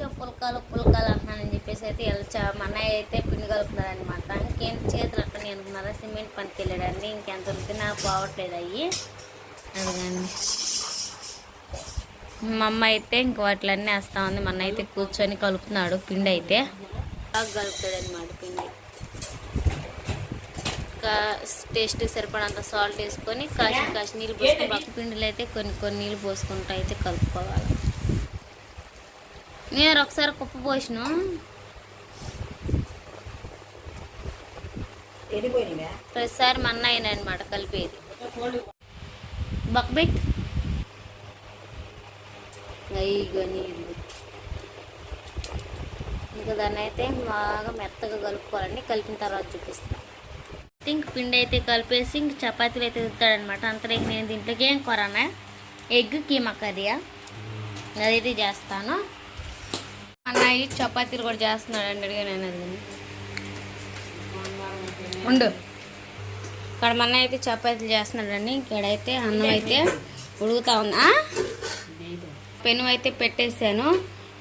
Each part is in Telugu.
కొంచెం పులకాలు పులకాలు అంటున్నానని చెప్పేసి అయితే ఇలా చా- మా అన్నయ్య అయితే పిండి కలుపుతున్నారనమాట ఇంకేం చేతులు అట్టని అనుకున్నారా సిమెంట్ పనికి వెళ్ళాడండి ఇంకెంత నాకు పోవట్లేదు అయ్యి. అడగండి మా అమ్మ అయితే ఇంక వాటిలన్నీ వేస్తా ఉంది. మన అయితే కూర్చొని కలుపుతున్నాడు పిండి అయితే. బాగా కలుపుతాడు అనమాట పిండి. ఇంకా టేస్ట్ సరిపడంత సాల్ట్ వేసుకొని కాసి కాసి నీళ్ళు పోసుకొని పక్క పిండిలో అయితే కొన్ని కొన్ని నీళ్ళు పోసుకుంటూ అయితే కలుపుకోవాలి. నేను ఒకసారి కుప్ప పోసిన. ప్రతిసారి మా అన్నయ్య అనమాట కలిపేది. బక్బెట్ నీళ్ళు. ఇంకా దాన్ని అయితే బాగా మెత్తగా కలుపుకోవాలండి. కలిపిన తర్వాత చూపిస్తాను ఇంక పిండి అయితే కలిపేసి ఇంక చపాతీలు అయితే తింటాడనమాట. అంతలో నేను దీంట్లోకి ఏం కొరానా? ఎగ్ కీమా కర్రీయా అదైతే చేస్తాను. అన్నయ్య చపాతీలు కూడా చేస్తున్నాడు అండి అడిగా నేను అది ఉండు. ఇక్కడ మన అయితే చపాతీలు చేస్తున్నాడండి ఇక్కడైతే అన్నం అయితే ఉడుకుతా ఉందా. పెను అయితే పెట్టేసాను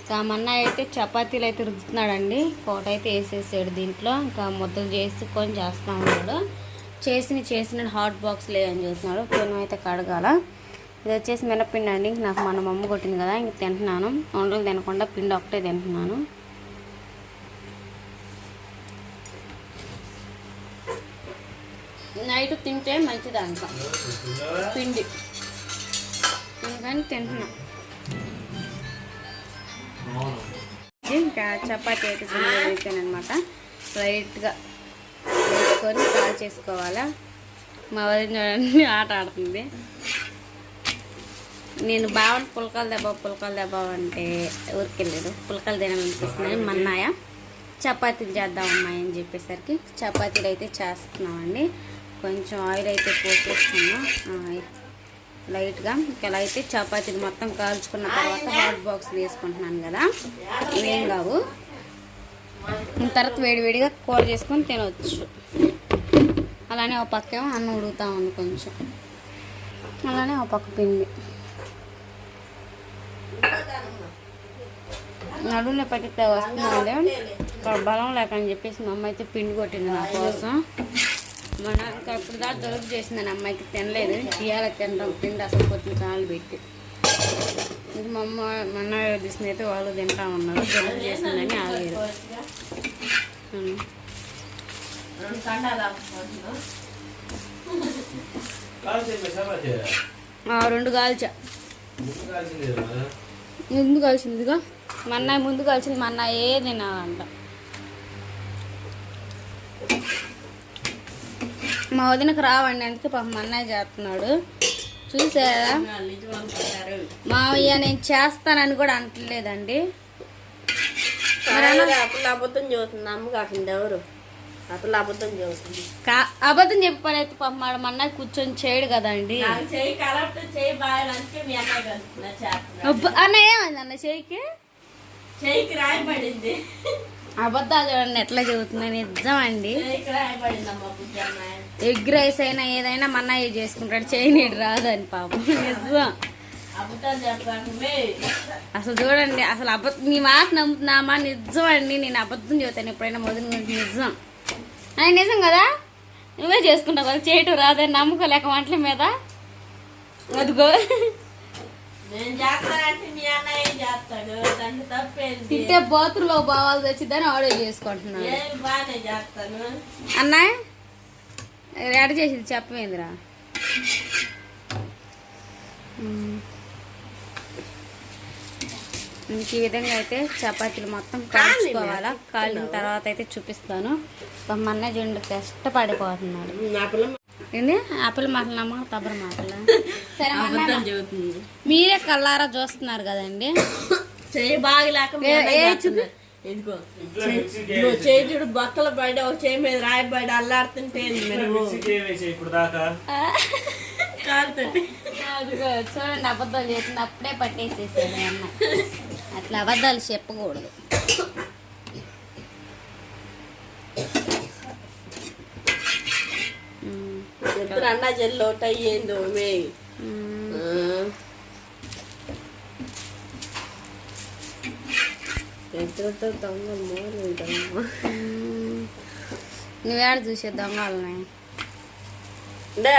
ఇంకా మన్న అయితే చపాతీలు అయితే రుద్దుతున్నాడండి కోటైతే వేసేసాడు దీంట్లో. ఇంకా ముద్దలు చేసుకొని చేస్తా ఉన్నాడు. చేసిన చేసిన హాట్ బాక్స్ లేదని చూస్తున్నాడు. పెను అయితే కడగాల. ఇది వచ్చేసి మినపిండి అండి నాకు మన మమ్మ కొట్టింది కదా ఇంక తింటున్నాను. వంటలు తినకుండా పిండి ఒకటే తింటున్నాను. నైట్ తింటే మంచిది అంట. పిండి. అందుకని తింటున్నా. ఇంకా చపాతీ అయితే అయిపోయానమాట లైట్గా వేసుకొని కాల్ చేసుకోవాలా? మా వదిన చూడండి ఆట ఆడుతుంది. నేను బావని పుల్కాలు దెబ్బ పుల్కాలు దెబ్బ అంటే ఊరికి వెళ్ళాడు పులకలు తినాలనిపిస్తున్నాయి మన్నాయ చపాతీలు చేద్దాం అమ్మాయి అని చెప్పేసరికి చపాతీలు అయితే చేస్తున్నామండి. కొంచెం ఆయిల్ అయితే పోసేస్తున్నాం లైట్గా. ఇలా అయితే చపాతీలు మొత్తం కాల్చుకున్న తర్వాత హాట్ బాక్స్ వేసుకుంటున్నాను కదా. ఏం కావు. తర్వాత వేడివేడిగా కూర చేసుకొని తినవచ్చు అలానే ఒక పక్కేమో అన్నం ఉడుగుతా ఉంది కొంచెం. అలానే ఒక పక్క పిండి. నడువులో పట్టితే వస్తుందండి ఇక్కడ బలం లేక అని చెప్పేసి మా అమ్మ అయితే పిండి కొట్టింది నా కోసం. మన ఇంకా ఇప్పుడు దాకా దొరుకు చేసిందని అమ్మాయికి తినలేదు. తీయాలి తినడం పిండి అసలు కొద్ది కాలు పెట్టి. ఇంక మా అమ్మ మా అన్న తీసిన అయితే వాళ్ళు తింటా ఉన్నారు. దొరుకు చేసిందని ఆగారు రెండు కాల్చా. ముందు కలిసిందిగా మా అన్నయ్య ముందు కలిసింది మా అన్నయ్య ఏ తినాలంట మా వదినకు రావండి అందుకే పాపం మా అన్నయ్య చేస్తున్నాడు. చూసారా? మావయ్య నేను చేస్తానని కూడా అంటలేదండి అప్పుడు అబద్ధం చదువుతుంది అమ్మ కాకుండా ఎవరు? అప్పుడు అబద్ధం చదువుతుంది కా అబద్ధం చెప్పి పడైతే పాపం మా అన్నయ్య కూర్చొని చేయడు కదండి. అన్నయ్య ఏమైంది అన్న చేయికి రాయబడింది. అబద్ధాలు చూడండి ఎట్లా చెబుతుంది నిజం అండి. ఎగ్ రైస్ అయినా ఏదైనా మా అన్నయ్య చేసుకుంటాడు చేయనీడు రాదని పాపం. నిజం. అసలు చూడండి అసలు అబద్ధ నీ మాట నమ్ముతున్నామా? నిజం అండి నేను అబద్ధం చెబుతాను ఎప్పుడైనా గురించి నిజం. అని నిజం కదా? నువ్వే చేసుకుంటావు కదా చేయటం రాదని నమ్మకలేక వంటల మీద? అదిగో. తింటే బాతుల్లో బావాలు తెచ్చిద్దని ఆర్డర్ చేస్తాను? అన్నయ్య రెడీ చేసింది చెప్పమేందిరా. ఇంక ఈ విధంగా అయితే చపాతీలు మొత్తం కాల్చుకోవాలా కాలిన తర్వాత అయితే చూపిస్తాను. పాపం మా అన్నయ్య చూడండి కష్టపడిపోతున్నాడు. ఏంది? ఆపిల్ మాటలమ్మా తబ్బర మాటల? సరే అబద్ధం చెబుతుంది. మీరే కల్లారా చూస్తున్నారు కదండి? చెయ్యి బాగలేక. ఇదిగో. చేయి చూడు బొక్కల పడి ఒక చేయి మీద రాయబడి అల్లాడుతుంటే మెరుగు? ఇప్పుడు దాకా? అదిగో చూడండి అబద్ధాలు చేసింది అప్పుడే పట్టేసేసాడు అన్న. అట్లా అబద్ధాలు చెప్పకూడదు. అన్నా చెల్లి ఒకటి అయ్యిందో మే. మ్మ్. ఆ. చేతులతో దొంగలు మోలు ఉంటామమ్మా నువ్వేడ చూసే దొంగలని డా.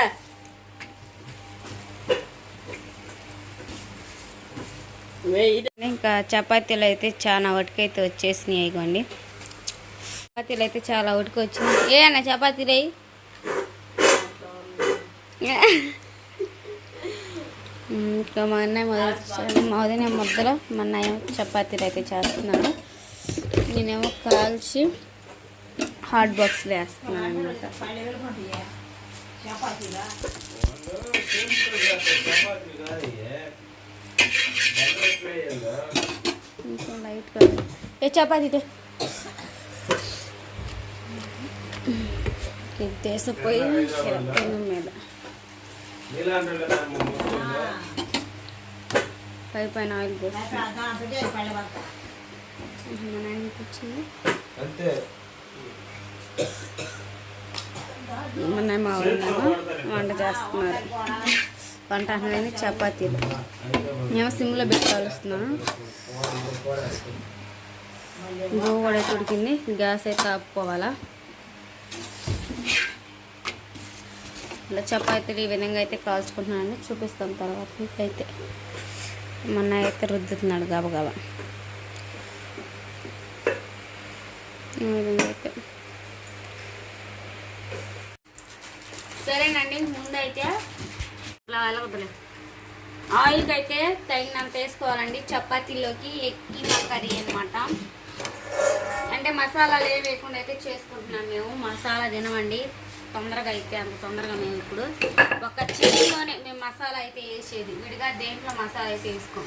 వెయ్యి ఇంకా చపాతీలు అయితే చాలా ఉడికైతే వచ్చేసినాయి ఇగోండి. చపాతీలు అయితే చాలా ఉడికి వచ్చినాయి ఏ అన్న చపాతీలు ఇంకా మా అన్నయ్య మొదలు మా వదిన ముద్దలో మా అన్నయ్య చపాతీలు అయితే చేస్తున్నాను నేనేమో కాల్చి హాట్ బాక్స్లో వేస్తున్నాను అనమాట ఇంకా లైట్గా ఏ చపాతీ తే. ఇది మీద. పై పైన ఆయిల్ పోసి. మా నాన్నకి వచ్చింది. అంతే. మా వాళ్ళేమో వంట చేస్తున్నారు. వంట అనేది చపాతీలు. మేము సిమ్లో పెట్టి కాలుస్తున్నాను గోవు కూడా ఉడికింది. గ్యాస్ అయితే ఆపుకోవాలా? ఇలా చపాతీలు ఈ విధంగా అయితే కాల్చుకుంటున్నాను. చూపిస్తాం తర్వాత అయితే మొన్న అయితే రుద్దుతున్నాడు గబగబా ఈ విధంగా అయితే. సరేనండి ముందైతే ఇలా వెళ్ళకూడదు ఆయిల్కి అయితే తగినంత వేసుకోవాలండి. చపాతీలోకి ఎక్కి కర్రీ అనమాట అంటే మసాలాలు ఏమి వేయకుండా అయితే చేసుకుంటున్నాం మేము. మసాలా తినమండి. తొందరగా అయితే అంత తొందరగా మేము ఇప్పుడు ఒక చిల్లీలోనే మేము మసాలా అయితే వేసేది. విడిగా దేంట్లో మసాలా అయితే వేసుకోం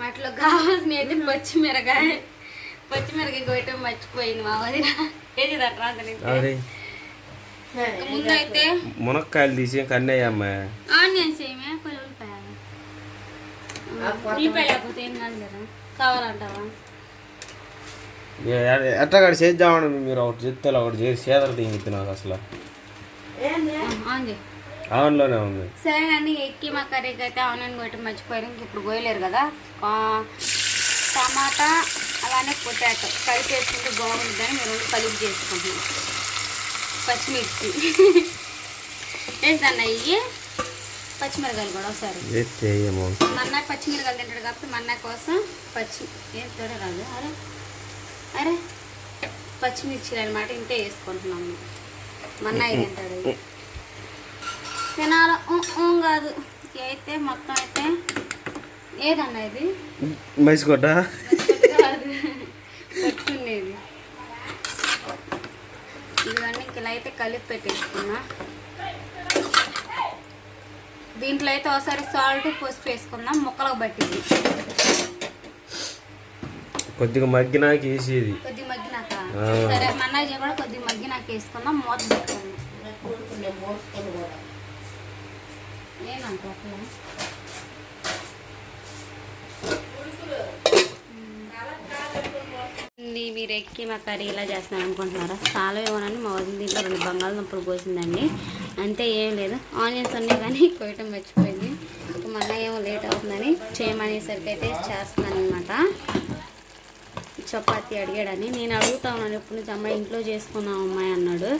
వాటిలో కావాల్సిన అయితే పచ్చిమిరకాయ పచ్చిమిరకాయ కొట్టడం మర్చిపోయింది మా వదిన. ఏది దట్రా అరే ముందైతే మునక్కాయలు తీసి కన్నయ్యమ్మ ఆనియన్స్ ఏమే? ఉల్లిపాయ. లేకపోతే ఏం కాదు కదా. కావాలంటావా? ఎట్లా కాడ చేద్దామని మీరు ఒకటి చెప్తే ఒకటి చేసి చేదలు తీంగిద్ది నాకు అసలు. ఆన్లోనే ఉంది. సరేనండి ఎక్కి మా కర్రీకి అయితే ఆనియన్ కొట్టి మర్చిపోయారు ఇంక ఇప్పుడు పోయలేరు కదా. టమాటా అలానే పొటాటో. కలిపి వేసుకుంటే బాగుంటుందని మేము కలిపి చేసుకుంటున్నాం. పచ్చిమిర్చి. వేస్తాను ఇవి పచ్చిమిరకాయలు కూడా ఒకసారి. ఎత్తే ఏమో. మా అన్నయ్య పచ్చిమిరకాయలు తింటాడు కాబట్టి మా అన్నయ్య కోసం పచ్చి. ఏం తోడే రాదు. అరే. అరే పచ్చిమిర్చి అనమాట ఇంతే వేసుకుంటున్నాము మా అన్నయ్య తింటాడు. తినాల? కాదు. అయితే మొత్తం అయితే ఏదన్నా ఇది? మైసుకోట కాదు. పట్టుకునేది. ఇవన్నీ ఇలా అయితే కలిపి పెట్టేసుకున్నా. దీంట్లో అయితే ఒకసారి సాల్ట్ పసుపు వేసుకుందాం. ముక్కలకు పట్టింది. కొద్దిగా మగ్గినాక వేసేది మగ్గినాక. సరే కూడా మగ్గినాక వేసుకుందాం మూత మీరు ఎక్కి మా కర్రీ ఇలా చేస్తున్నాను అనుకుంటున్నారా? చాలా ఏమోనని మా వదిన దీంట్లో రెండు బంగాళదుంపలు పోసిందండి అంతే ఏం లేదు. ఆనియన్స్ ఉన్నాయి కానీ కొయ్యటం మర్చిపోయింది. మన ఏమో లేట్ అవుతుందని చేయమనేసరికి అయితే చేస్తున్నాను అనమాట చపాతీ అడిగాడని. నేను అడుగుతా ఉన్నాను ఎప్పటి నుంచి అమ్మాయి ఇంట్లో చేసుకున్నాం అమ్మాయి అన్నాడు.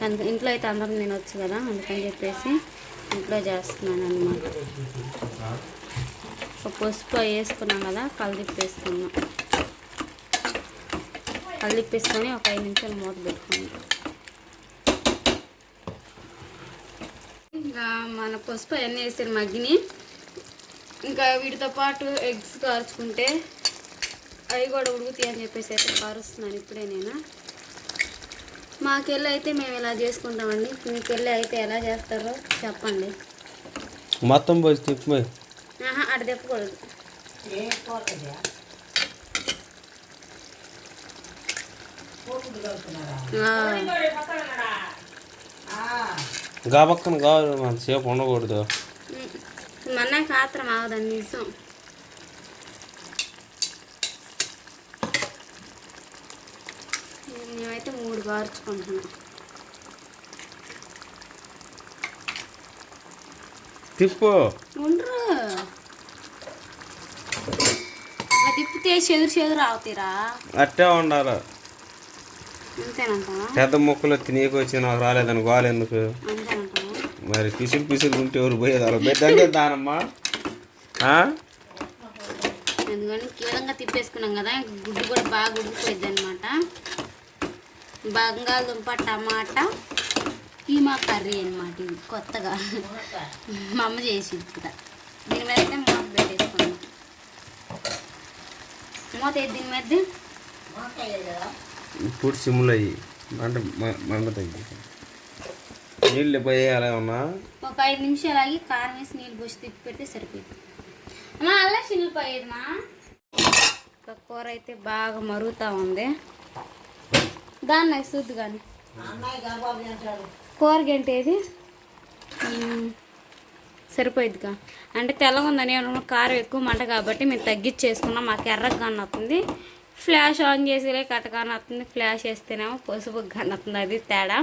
తనకు ఇంట్లో అయితే అందరం నేను వచ్చు కదా అందుకని చెప్పేసి ఇంట్లో చేస్తున్నాను అనమాట ఒక పసుపు వేసుకున్నాం కదా కలిదిప్పేసుకున్నాం కలిదిప్పేసుకొని ఒక ఐదు నిమిషాలు మూత పెట్టుకున్నాం. ఇంకా మన పసుపు అవన్నీ వేసారు మగ్గిని. ఇంకా వీటితో పాటు ఎగ్స్ కాల్చుకుంటే అవి కూడా ఉడుకుతాయి అని చెప్పేసి అయితే కారుస్తున్నాను ఇప్పుడే నేను. మాకెళ్ళి అయితే మేము ఇలా చేసుకుంటామండి. మీకెళ్ళి అయితే ఎలా చేస్తారో చెప్పండి. మొత్తం పోసి తిప్పి ఆహా అటు తిప్పకూడదు. ఆ, గా పక్కన కావాలి అంతసేపు ఉండకూడదు. ఉమ్. మొన్న కాత్రం ఆగదండి నిజం. మేమైతే మూడు గార్చుకుంటున్నాం తిప్పు ఉండరు. తిప్పితే చెదురు చెదురు అవుతారా. అట్టే ఉండాలి. పెద్ద మొక్కలు తినేకి వచ్చి నాకు రాలేదని గోలు ఎందుకు? మరి పిసులు పిసులు ఉంటే ఎవరు పోయేది అలా పెద్దంటే దానమ్మా. ఆ? ఎందుకని కీడంగా తిప్పేసుకున్నాం కదా గుడ్డు కూడా బాగా ఉడికిపోయింది బంగాళదుంప టమాటా కీమా కర్రీ అనమాట ఇది కొత్తగా. మా అమ్మ చేసి ఇక్కడ. దీని మీద అయితే మూత పెట్టేసుకున్నాం మూత దీని మీద? ఇప్పుడు సిమ్లు అయ్యి. అంటే నీళ్ళు పోయేయాలి ఉన్నా. ఒక ఐదు నిమిషాలు ఆగి కారం వేసి నీళ్ళు పోసి తిప్పి పెడితే సరిపోయింది. అమ్మా అల్లా చిల్లిపోయేది మా ఒక కూర అయితే బాగా మరుగుతూ ఉంది. దాన్ని నాకు చూద్దు కానీ కూర ఏది? సరిపోయిద్దిగా. అంటే తెల్లగా ఉందని కారం ఎక్కువ మంట కాబట్టి మేము తగ్గించేసుకున్నాం. మాకు ఎర్రగా కనొస్తుంది ఫ్లాష్ ఆన్ చేసేలే కట్టగానే వస్తుంది ఫ్లాష్ వేస్తేనేమో పసుపు కనొస్తుంది అది తేడా.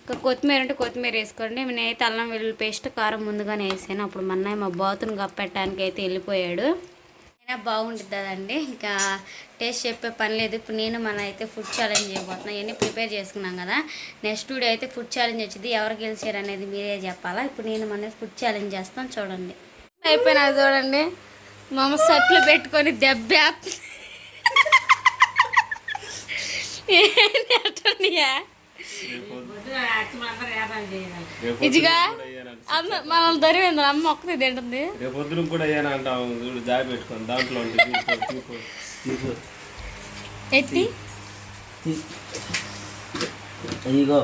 ఇంకా కొత్తిమీర అంటే కొత్తిమీర వేసుకోండి. నేనైతే అల్లం వెల్లుల్లి పేస్ట్ కారం ముందుగానే వేసాను. అప్పుడు మా అన్నయ్య మా బాతును కప్పెట్టడానికి అయితే వెళ్ళిపోయాడు. అయినా బాగుంటుంది కదండి ఇంకా టేస్ట్ చెప్పే పని లేదు. ఇప్పుడు నేను మన అయితే ఫుడ్ ఛాలెంజ్ చేయబోతున్నాను ఇవన్నీ ప్రిపేర్ చేసుకున్నాం కదా. నెక్స్ట్ వీడియో అయితే ఫుడ్ ఛాలెంజ్ వచ్చింది. ఎవరు గెలిచారు అనేది మీరే చెప్పాలా? ఇప్పుడు నేను మన ఫుడ్ ఛాలెంజ్ చేస్తాను చూడండి. అయిపోయినా చూడండి. మా అమ్మ సట్లు పెట్టుకొని దెబ్బ ఇదిగా అమ్మ మనల్ని దరివేంద్ర అమ్మ ఒక్కతే తింటుంది. రేపు పొద్దున కూడా అయ్యాను అంటాం చూడు పెట్టుకొని దాంట్లో. ఎత్తి. ఇదిగో.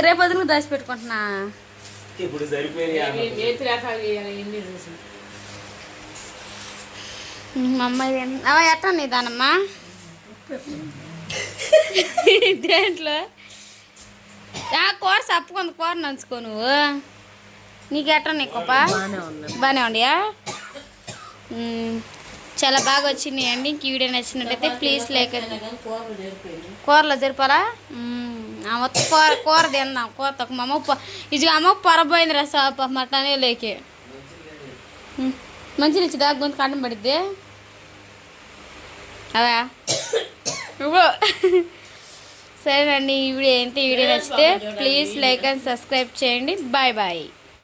రేపు వదిలి దాచి పెట్టుకుంటున్నా? ఇప్పుడు మా అమ్మ ఇదేం- అవ ఎట్లా నీ దానమ్మా దేంట్లో? ఆ కూర సప్పుకుంది కూర నంచుకో నువ్వు. నీకు ఎట్లా నీ కొప్ప బాగానే ఉండియా. చాలా బాగా వచ్చినాయండి ఇంక ఈ వీడియో నచ్చినట్టయితే ప్లీజ్ లైక్ కూరలు జరిపాలా. ఆ మొత్తం కూర కూర తిందాం. కూర తక్కువ. మా అమ్మ పొ- ఇది అమ్మ పొరపోయింది రా సాప మటనే లేకే. మంచిగా ఇచ్చి దాకా గొంతు కండం పడిద్ది. అవా? ఇవ్వు. సరేనండి ఈ వీడియో ఏంటి? ఈ వీడియో నచ్చితే ప్లీజ్ లైక్ అండ్ సబ్స్క్రైబ్ చేయండి. Bye bye